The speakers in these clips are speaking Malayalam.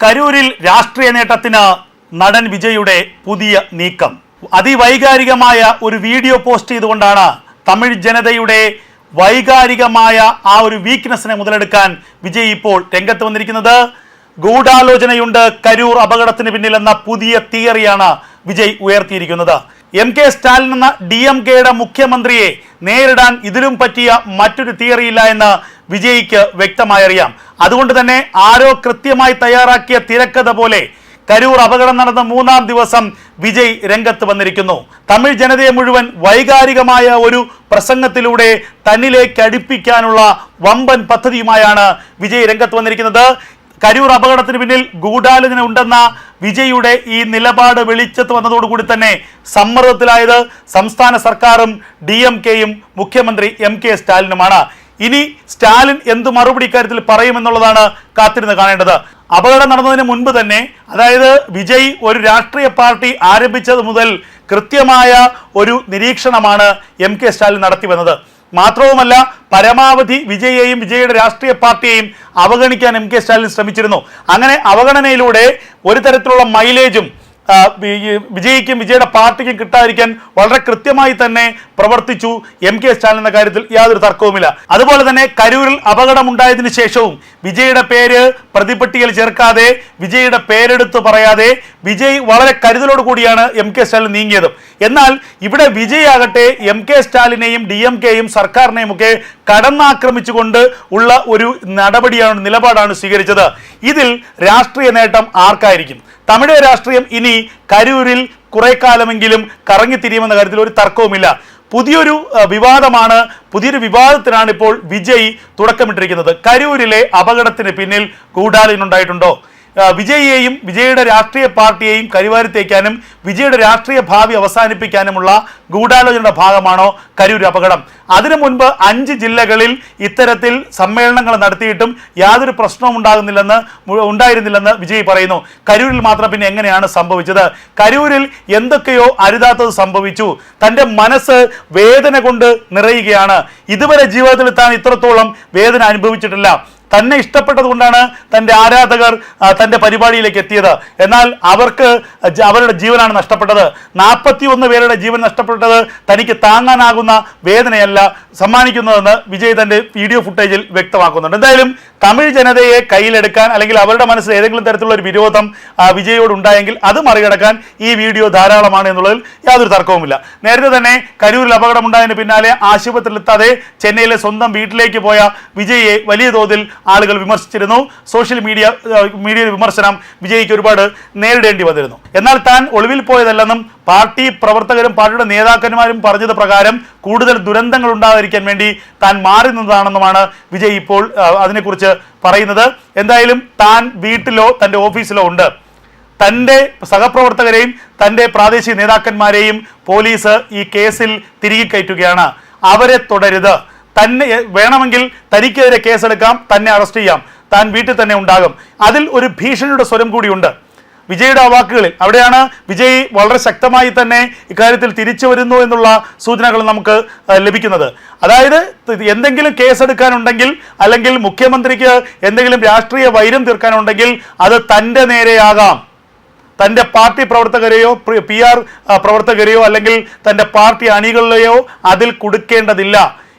കരൂരിൽ രാഷ്ട്രീയ നേട്ടത്തിന് നടൻ വിജയുടെ പുതിയ നീക്കം. അതിവൈകാരികമായ ഒരു വീഡിയോ പോസ്റ്റ് ചെയ്തുകൊണ്ടാണ് തമിഴ് ജനതയുടെ വൈകാരികമായ ആ ഒരു വീക്ക്നെസ്സിനെ മുതലെടുക്കാൻ വിജയ് ഇപ്പോൾ രംഗത്ത് വന്നിരിക്കുന്നത്. ഗൂഢാലോചനയുണ്ട് കരൂർ അപകടത്തിന് പിന്നിലെന്ന പുതിയ തിയറിയാണ് വിജയ് ഉയർത്തിയിരിക്കുന്നത്. എം കെ സ്റ്റാലിൻ എന്ന ഡി എം കെയുടെ മുഖ്യമന്ത്രിയെ നേരിടാൻ ഇതിലും പറ്റിയ മറ്റൊരു തിയറിയില്ല എന്ന് വിജയ്ക്ക് വ്യക്തമായി അറിയാം അതുകൊണ്ട് തന്നെ ആരോ കൃത്യമായി തയ്യാറാക്കിയ തിരക്കഥ പോലെ കരൂർ അപകടം നടന്ന മൂന്നാം ദിവസം വിജയ് രംഗത്ത് വന്നിരിക്കുന്നു. തമിഴ് ജനതയെ മുഴുവൻ വൈകാരികമായ ഒരു പ്രസംഗത്തിലൂടെ തന്നിലേക്ക് അടുപ്പിക്കാനുള്ള വമ്പൻ പദ്ധതിയുമായാണ് വിജയ് രംഗത്ത് വന്നിരിക്കുന്നത്. കരൂർ അപകടത്തിന് പിന്നിൽ ഗൂഢാലോചന ഉണ്ടെന്ന വിജയുടെ ഈ നിലപാട് വെളിച്ചത്ത് വന്നതോടുകൂടി തന്നെ സമ്മർദ്ദത്തിലായത് സംസ്ഥാന സർക്കാരും ഡി എം കെയും മുഖ്യമന്ത്രി എം കെ സ്റ്റാലിനുമാണ്. ഇനി സ്റ്റാലിൻ എന്ത് മറുപടി ഇക്കാര്യത്തിൽ പറയുമെന്നുള്ളതാണ് കാത്തിരുന്ന് കാണേണ്ടത്. അപകടം നടന്നതിന് മുൻപ് തന്നെ അതായത് വിജയ് ഒരു രാഷ്ട്രീയ പാർട്ടി ആരംഭിച്ചത് മുതൽ കൃത്യമായ ഒരു നിരീക്ഷണമാണ് എം കെ സ്റ്റാലിൻ നടത്തി വന്നത് മാത്രവുമല്ല പരമാവധി വിജയെയും വിജയുടെ രാഷ്ട്രീയ പാർട്ടിയെയും അവഗണിക്കാൻ എം കെ സ്റ്റാലിൻ ശ്രമിച്ചിരുന്നു. അങ്ങനെ അവഗണനയിലൂടെ ഒരു തരത്തിലുള്ള മൈലേജും വിജയിക്കും വിജയുടെ പാർട്ടിക്കും കിട്ടാതിരിക്കാൻ വളരെ കൃത്യമായി തന്നെ പ്രവർത്തിച്ചു എം കെ സ്റ്റാലിൻ എന്ന കാര്യത്തിൽ യാതൊരു തർക്കവുമില്ല. അതുപോലെ തന്നെ കരൂരിൽ അപകടമുണ്ടായതിനു ശേഷവും വിജയുടെ പേര് പ്രതിപട്ടികയിൽ ചേർക്കാതെ വിജയുടെ പേരെടുത്ത് പറയാതെ വിജയ് വളരെ കരുതലോട് കൂടിയാണ് എം കെ സ്റ്റാലിൻ നീങ്ങിയത്. എന്നാൽ ഇവിടെ വിജയ് ആകട്ടെ എം കെ സ്റ്റാലിനെയും ഡി എം കെയും സർക്കാരിനെയും ഒക്കെ കടന്നാക്രമിച്ചുകൊണ്ട് ഉള്ള ഒരു നടപടിയാണ് നിലപാടാണ് സ്വീകരിച്ചത്. ഇതിൽ രാഷ്ട്രീയ നേട്ടം ആർക്കായിരിക്കും? തമിഴ് രാഷ്ട്രീയം ഇനി കരൂരിൽ കുറെ കാലമെങ്കിലും കറങ്ങിത്തിരിയുമെന്ന കാര്യത്തിൽ ഒരു തർക്കവുമില്ല. പുതിയൊരു വിവാദമാണ് പുതിയൊരു വിവാദത്തിനാണ് ഇപ്പോൾ വിജയ് തുടക്കമിട്ടിരിക്കുന്നത്. കരൂരിലെ അപകടത്തിന് പിന്നിൽ ആ, വിജയിയെയും വിജയുടെ രാഷ്ട്രീയ പാർട്ടിയെയും കരിവാരിത്തേക്കാനും വിജയുടെ രാഷ്ട്രീയ ഭാവി അവസാനിപ്പിക്കാനുമുള്ള ഗൂഢാലോചനയുടെ ഭാഗമാണോ കരൂർ അപകടം. അതിനു മുൻപ് അഞ്ച് ജില്ലകളിൽ ഇത്തരത്തിൽ സമ്മേളനങ്ങൾ നടത്തിയിട്ടും യാതൊരു പ്രശ്നവും ഉണ്ടാകുന്നില്ലെന്ന് ഉണ്ടായിരുന്നില്ലെന്ന് വിജയ് പറയുന്നു. കരൂരിൽ മാത്രം പിന്നെ എങ്ങനെയാണ് സംഭവിച്ചത്? കരൂരിൽ എന്തൊക്കെയോ അരുതാത്തത് സംഭവിച്ചു. തന്റെ മനസ്സ് വേദന കൊണ്ട് നിറയുകയാണ്. ഇതുവരെ ജീവിതത്തിൽ താൻ ഇത്രത്തോളം വേദന അനുഭവിച്ചിട്ടില്ല. തന്നെ ഇഷ്ടപ്പെട്ടത് കൊണ്ടാണ് തന്റെ ആരാധകർ തന്റെ പരിപാടിയിലേക്ക് എത്തിയത്. എന്നാൽ അവർക്ക് അവരുടെ ജീവനാണ് നഷ്ടപ്പെട്ടത്. നാൽപ്പത്തി ഒന്ന് പേരുടെ ജീവൻ നഷ്ടപ്പെട്ടത് തനിക്ക് താങ്ങാനാകുന്ന വേദനയല്ല സമ്മാനിക്കുന്നതെന്ന് വിജയ് തന്റെ വീഡിയോ ഫുട്ടേജിൽ വ്യക്തമാക്കുന്നുണ്ട്. എന്തായാലും തമിഴ് ജനതയെ കയ്യിലെടുക്കാൻ അല്ലെങ്കിൽ അവരുടെ മനസ്സിൽ ഏതെങ്കിലും തരത്തിലുള്ള ഒരു വിരോധം വിജയോട് ഉണ്ടായെങ്കിൽ അത് മറികടക്കാൻ ഈ വീഡിയോ ധാരാളമാണ് എന്നുള്ളതിൽ യാതൊരു തർക്കവുമില്ല. നേരത്തെ തന്നെ കരൂരിൽ അപകടമുണ്ടായതിന് പിന്നാലെ ആശുപത്രിയിലെത്താതെ ചെന്നൈയിലെ സ്വന്തം വീട്ടിലേക്ക് പോയ വിജയെ വലിയ തോതിൽ ആളുകൾ വിമർശിച്ചിരുന്നു. സോഷ്യൽ മീഡിയ മീഡിയ വിമർശനം വിജയ്ക്ക് ഒരുപാട് നേരിടേണ്ടി വന്നിരുന്നു. എന്നാൽ താൻ ഒളിവിൽ പോയതല്ലെന്നും പാർട്ടി പ്രവർത്തകരും പാർട്ടിയുടെ നേതാക്കന്മാരും പറഞ്ഞത് പ്രകാരം കൂടുതൽ ദുരന്തങ്ങൾ ഉണ്ടാകാതിരിക്കാൻ വേണ്ടി താൻ മാറി നിന്നതാണെന്നുമാണ് വിജയ് ഇപ്പോൾ അതിനെക്കുറിച്ച് പറയുന്നത്. എന്തായാലും താൻ വീട്ടിലോ തന്റെ ഓഫീസിലോ ഉണ്ട്. തന്റെ സഹപ്രവർത്തകരെയും തന്റെ പ്രാദേശിക നേതാക്കന്മാരെയും പോലീസ് ഈ കേസിൽ തിരികെ കയറ്റുകയാണ്. അവരെ തുടരുത്. തന്നെ വേണമെങ്കിൽ തനിക്കെതിരെ കേസെടുക്കാം തന്നെ അറസ്റ്റ് ചെയ്യാം. താൻ വീട്ടിൽ തന്നെ ഉണ്ടാകും. അതിൽ ഒരു ഭീഷണിയുടെ സ്വരം കൂടിയുണ്ട്. വിജയുടെ ആ വാക്കുകളിൽ. അവിടെയാണ് വിജയ് വളരെ ശക്തമായി തന്നെ ഇക്കാര്യത്തിൽ തിരിച്ചു വരുന്നു എന്നുള്ള സൂചനകൾ നമുക്ക് ലഭിക്കുന്നത്. അതായത് എന്തെങ്കിലും കേസെടുക്കാനുണ്ടെങ്കിൽ അല്ലെങ്കിൽ മുഖ്യമന്ത്രിക്ക് എന്തെങ്കിലും രാഷ്ട്രീയ വൈരം തീർക്കാനുണ്ടെങ്കിൽ അത് തന്റെ നേരെയാകാം. തന്റെ പാർട്ടി പ്രവർത്തകരെയോ പി ആർ പ്രവർത്തകരെയോ അല്ലെങ്കിൽ തന്റെ പാർട്ടി അണികളെയോ അതിൽ കൊടുക്കേണ്ടതില്ല.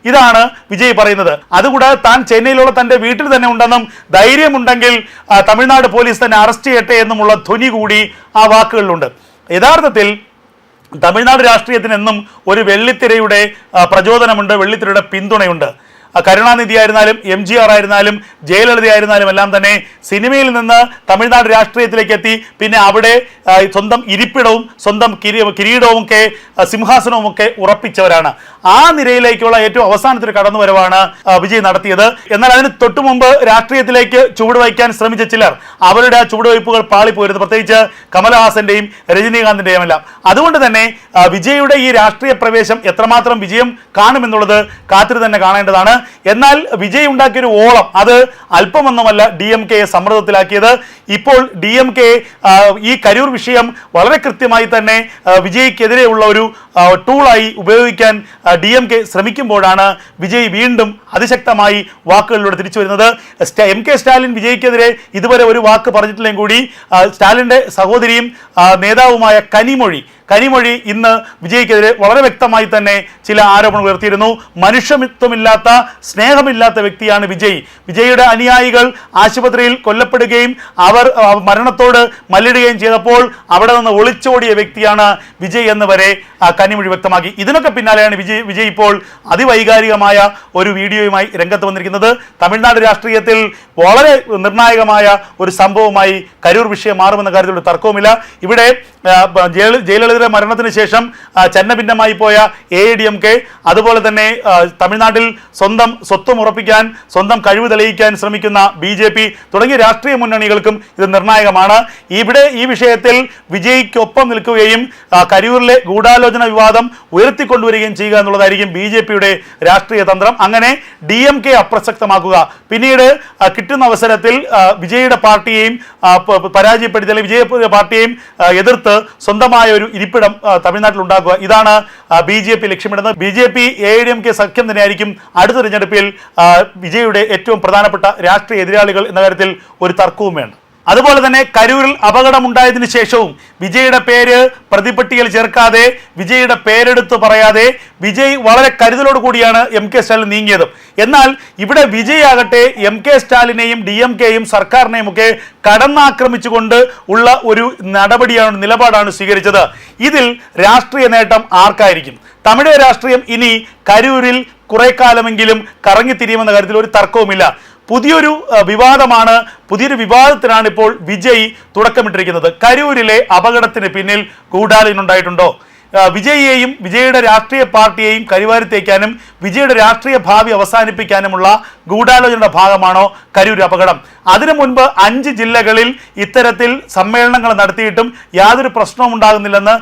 ഇതാണ് വിജയ് പറയുന്നത്. അതുകൂടാതെ താൻ ചെന്നൈയിലുള്ള തന്റെ വീട്ടിൽ തന്നെ ഉണ്ടെന്നും ധൈര്യമുണ്ടെങ്കിൽ തമിഴ്നാട് പോലീസ് തന്നെ അറസ്റ്റ് ചെയ്യട്ടെ എന്നുമുള്ള ധ്വനി കൂടി ആ വാക്കുകളിലുണ്ട്. യഥാർത്ഥത്തിൽ തമിഴ്നാട് രാഷ്ട്രീയത്തിന് എന്നും ഒരു വെള്ളിത്തിരയുടെ പ്രചോദനമുണ്ട് വെള്ളിത്തിരയുടെ പിന്തുണയുണ്ട്. കരുണാനിധി ആയിരുന്നാലും എം ജി ആർ ആയിരുന്നാലും ജയലളിത ആയിരുന്നാലും എല്ലാം തന്നെ സിനിമയിൽ നിന്ന് തമിഴ്നാട് രാഷ്ട്രീയത്തിലേക്ക് എത്തി. പിന്നെ അവിടെ സ്വന്തം ഇരിപ്പിടവും സ്വന്തം കിരീ കിരീടവും ഒക്കെ സിംഹാസനവും ഒക്കെ ഉറപ്പിച്ചവരാണ്. ആ നിരയിലേക്കുള്ള ഏറ്റവും അവസാനത്തിൽ കടന്നുവരവാണ് വിജയ് നടത്തിയത്. എന്നാൽ അതിന് തൊട്ടു മുമ്പ് രാഷ്ട്രീയത്തിലേക്ക് ചുവടുവയ്ക്കാൻ ശ്രമിച്ച ചിലർ അവരുടെ ആ ചുവടുവയ്പ്പുകൾ പാളിപ്പോയിരുന്നു പ്രത്യേകിച്ച് കമലഹാസന്റെയും രജനീകാന്തിന്റെയും എല്ലാം. അതുകൊണ്ട് തന്നെ വിജയുടെ ഈ രാഷ്ട്രീയ പ്രവേശം എത്രമാത്രം വിജയം കാണുമെന്നുള്ളത് കാത്തിരി തന്നെ കാണേണ്ടതാണ്. എന്നാൽ വിജയ് ഉണ്ടാക്കിയൊരു ഓളം അത് അല്പമൊന്നുമല്ല ഡി എം കെയെ സമ്മർദ്ദത്തിലാക്കിയത്. ഇപ്പോൾ ഡി എം കെ ഈ കരൂർ വിഷയം വളരെ കൃത്യമായി തന്നെ വിജയ്ക്കെതിരെയുള്ള ഒരു ടൂളായി ഉപയോഗിക്കാൻ ഡി എം കെ ശ്രമിക്കുമ്പോഴാണ് വിജയ് വീണ്ടും അതിശക്തമായി വാക്കുകളിലൂടെ തിരിച്ചു വരുന്നത്. എം കെ സ്റ്റാലിൻ വിജയ്ക്കെതിരെ ഇതുവരെ ഒരു വാക്ക് പറഞ്ഞിട്ടില്ലെങ്കിൽ കൂടി സ്റ്റാലിന്റെ സഹോദരിയും നേതാവുമായ കനിമൊഴി കനിമൊഴി ഇന്ന് വിജയ്ക്കെതിരെ വളരെ വ്യക്തമായി തന്നെ ചില ആരോപണങ്ങൾ ഉയർത്തിയിരുന്നു. മനുഷ്യത്വമില്ലാത്ത സ്നേഹമില്ലാത്ത വ്യക്തിയാണ് വിജയ്. വിജയുടെ അനുയായികൾ ആശുപത്രിയിൽ കൊല്ലപ്പെടുകയും അവർ മരണത്തോട് മല്ലിടുകയും ചെയ്തപ്പോൾ അവിടെ നിന്ന് ഒളിച്ചോടിയ വ്യക്തിയാണ് വിജയ് എന്ന് വരെ കനിമൊഴി വ്യക്തമാക്കി. ഇതിനൊക്കെ പിന്നാലെയാണ് വിജയ് വിജയ് ഇപ്പോൾ അതിവൈകാരികമായ ഒരു വീഡിയോയുമായി രംഗത്ത് വന്നിരിക്കുന്നത്. തമിഴ്നാട് രാഷ്ട്രീയത്തിൽ വളരെ നിർണായകമായ ഒരു സംഭവമായി കരൂർ വിഷയം മാറുമെന്ന കാര്യത്തിൽ ഒരു തർക്കവുമില്ല. ഇവിടെ ജയല- ജയലളിതയുടെ മരണത്തിന് ശേഷം ആ, ഛന്നഭിന്നമായി പോയ എ ഡി എം കെ അതുപോലെ തന്നെ തമിഴ്നാട്ടിൽ സ്വന്തം സ്വത്വം ഉറപ്പിക്കാൻ സ്വന്തം കഴിവ് തെളിയിക്കാൻ ശ്രമിക്കുന്ന ബി ജെ പി തുടങ്ങിയ രാഷ്ട്രീയ മുന്നണികൾക്കും ഇത് നിർണായകമാണ്. ഇവിടെ ഈ വിഷയത്തിൽ വിജയ്ക്കൊപ്പം നിൽക്കുകയും കരൂരിലെ ഗൂഢാലോചന വിവാദം ഉയർത്തിക്കൊണ്ടുവരികയും ചെയ്യുക എന്നുള്ളതായിരിക്കും ബി ജെ പിയുടെ രാഷ്ട്രീയ തന്ത്രം. അങ്ങനെ ഡി എം കെ അപ്രസക്തമാക്കുക. പിന്നീട് കിട്ടുന്ന അവസരത്തിൽ വിജയുടെ പാർട്ടിയെയും പരാജയപ്പെടുത്തി അല്ലെങ്കിൽ വിജയ പാർട്ടിയെയും ആ, എതിർത്ത് സ്വന്തമായ ഒരു ഇരിപ്പിടം തമിഴ്നാട്ടിൽ ഉണ്ടാക്കുക ഇതാണ് ബി ജെ പി ലക്ഷ്യമിടുന്നത്. B J P A D M K സഖ്യം തന്നെയായിരിക്കും അടുത്ത തിരഞ്ഞെടുപ്പിൽ വിജയുടെ ഏറ്റവും പ്രധാനപ്പെട്ട രാഷ്ട്രീയ എതിരാളികൾ എന്ന കാര്യത്തിൽ ഒരു തർക്കവും വേണ്ട. അതുപോലെ തന്നെ കരൂരിൽ അപകടമുണ്ടായതിനു ശേഷവും വിജയുടെ പേര് പ്രതിപട്ടികയിൽ ചേർക്കാതെ വിജയുടെ പേരെടുത്ത് പറയാതെ വിജയ് വളരെ കരുതലോട് കൂടിയാണ് എം കെ സ്റ്റാലിൻ നീങ്ങിയത്. എന്നാൽ ഇവിടെ വിജയാകട്ടെ എം കെ സ്റ്റാലിനെയും ഡി എം കെയും സർക്കാരിനെയും ഒക്കെ കടന്നാക്രമിച്ചുകൊണ്ട് ഉള്ള ഒരു നടപടിയാണ് നിലപാടാണ് സ്വീകരിച്ചത്. ഇതിൽ രാഷ്ട്രീയ നേട്ടം ആർക്കായിരിക്കും? തമിഴ് രാഷ്ട്രീയം ഇനി കരൂരിൽ കുറെ കാലമെങ്കിലും കറങ്ങിത്തിരിയുമെന്ന കാര്യത്തിൽ ഒരു തർക്കവുമില്ല. പുതിയൊരു വിവാദമാണ്. പുതിയൊരു വിവാദത്തിനാണ് ഇപ്പോൾ വിജയ് തുടക്കമിട്ടിരിക്കുന്നത്. കരൂരിലെ അപകടത്തിന് പിന്നിൽ ആ, വിജയിയെയും വിജയുടെ രാഷ്ട്രീയ പാർട്ടിയെയും കരിവാരിത്തേക്കാനും വിജയുടെ രാഷ്ട്രീയ ഭാവി അവസാനിപ്പിക്കാനുമുള്ള ഗൂഢാലോചനയുടെ ഭാഗമാണോ കരൂർ അപകടം. അതിനു മുൻപ് അഞ്ച് ജില്ലകളിൽ ഇത്തരത്തിൽ സമ്മേളനങ്ങൾ നടത്തിയിട്ടും യാതൊരു പ്രശ്നവും ഉണ്ടാകുന്നില്ലെന്ന്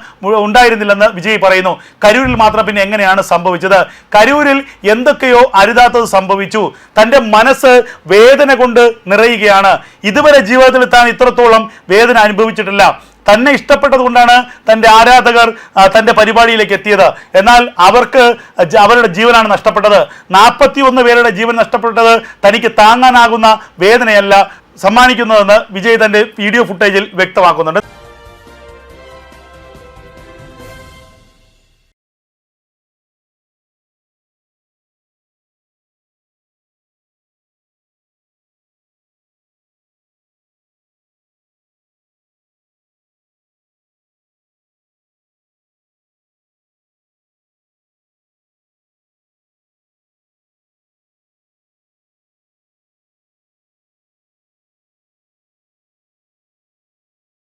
ഉണ്ടായിരുന്നില്ലെന്ന് വിജയ് പറയുന്നു. കരൂരിൽ മാത്രം പിന്നെ എങ്ങനെയാണ് സംഭവിച്ചത്? കരൂരിൽ എന്തൊക്കെയോ അരുതാത്തത് സംഭവിച്ചു. തന്റെ മനസ്സ് വേദന കൊണ്ട് നിറയുകയാണ്. ഇതുവരെ ജീവിതത്തിൽ താൻ ഇത്രത്തോളം വേദന അനുഭവിച്ചിട്ടില്ല. തന്നെ ഇഷ്ടപ്പെട്ടത് കൊണ്ടാണ് തന്റെ ആരാധകർ തന്റെ പരിപാടിയിലേക്ക് എത്തിയത്. എന്നാൽ അവർക്ക് അവരുടെ ജീവനാണ് നഷ്ടപ്പെട്ടത്. നാൽപ്പത്തി ഒന്ന് പേരുടെ ജീവൻ നഷ്ടപ്പെട്ടത് തനിക്ക് താങ്ങാനാകുന്ന വേദനയല്ല സമ്മാനിക്കുന്നതെന്ന് വിജയ് തന്റെ വീഡിയോ ഫുട്ടേജിൽ വ്യക്തമാക്കുന്നുണ്ട്.